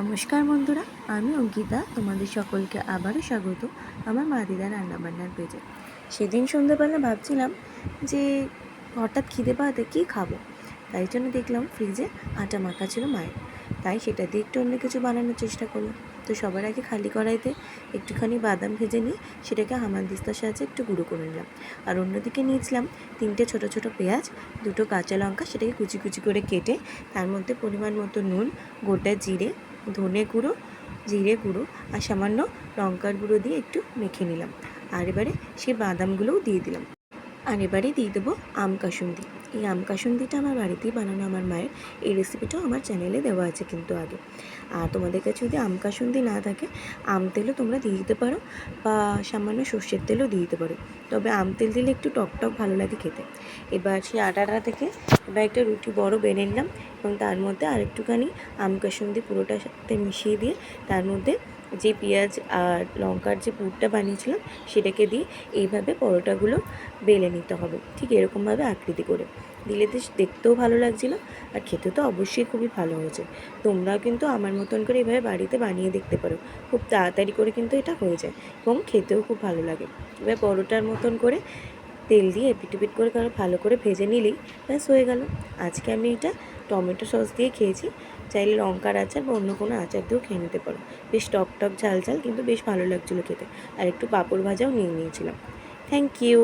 নমস্কার বন্ধুরা, আমি অঙ্কিতা। তোমাদের সকলকে আবারও স্বাগত আমার মা দিদা রান্নাবান্নার পেজে। সেদিন সন্ধ্যাবেলা ভাবছিলাম যে হঠাৎ খিদে পাওয়াতে কী খাব? তাই জন্য দেখলাম ফ্রিজে আটা মাখা ছিল মায়ের। তাই সেটা দিয়ে একটু অন্য কিছু বানানোর চেষ্টা করলাম। তো সবার আগে খালি কড়াইতে একটুখানি বাদাম ভেজে নিয়ে সেটাকে হামানদিস্তার সাহায্যে একটু গুঁড়ো করে নিলাম। আর অন্যদিকে নিয়েছিলাম তিনটে ছোট ছোট পেঁয়াজ, দুটো কাঁচা লঙ্কা, সেটাকে কুচি কুচি করে কেটে তার মধ্যে পরিমাণ মতো নুন, গোটা জিরে ধনে গুঁড়ো, জিরে গুঁড়ো আর সামান্য লঙ্কার গুঁড়ো দিয়ে একটু মেখে নিলাম। আর এবারে সেই বাদামগুলোও দিয়ে দিলাম। আর এবারে দিয়ে দেবো আম কাসুন্দি। এই আম কাসুন্দিটা আমার বাড়িতেই বানানো আমার মায়ের। এই রেসিপিটাও আমার চ্যানেলে দেওয়া আছে কিন্তু আগে। আর তোমাদের কাছে যদি আম কাসুন্দি না থাকে, আম তেলও তোমরা দিয়ে দিতে পারো বা সামান্য সর্ষের তেলও দিয়ে দিতে পারো। তবে আম তেল দিলে একটু টক টক ভালো লাগে খেতে। এবার সেই আটাটা থেকে এবার একটা রুটি বড় বেনে নিলাম। এবং তার মধ্যে আরেকটুখানি আম কাসুন্দি পুরোটার সাথে মিশিয়ে দিয়ে তার মধ্যে যে পেঁয়াজ আর লঙ্কার যে পুরটা বানিয়েছিলাম, সেটাকে দিয়ে এইভাবে পরোটাগুলো বেলে নিতে হবে। ঠিক এরকমভাবে আকৃতি করে। দিলে দেখতেও ভালো লাগছিল আর খেতে তো অবশ্যই খুবই ভালো হয়েছে। তোমরাও কিন্তু আমার মতন করে এভাবে বাড়িতে বানিয়ে দেখতে পারো। খুব তাড়াতাড়ি করে কিন্তু এটা হয়ে যায় এবং খেতেও খুব ভালো লাগে। এবার পরোটার মতন করে তেল দিয়ে এপিট করে কারও ভালো করে ভেজে নিলেই ব্যাস হয়ে গেল। আজকে আমি এটা টমেটো সস দিয়ে খেয়েছি। চাইলে লঙ্কার আচার বা অন্য কোনো আচার দিয়েও খেয়ে নিতে পারো। বেশ টক টক, ঝাল ঝাল, কিন্তু বেশ ভালো লাগছিল খেতে। আর একটু পাঁপড় ভাজাও নিয়ে নিয়েছিলাম। Thank you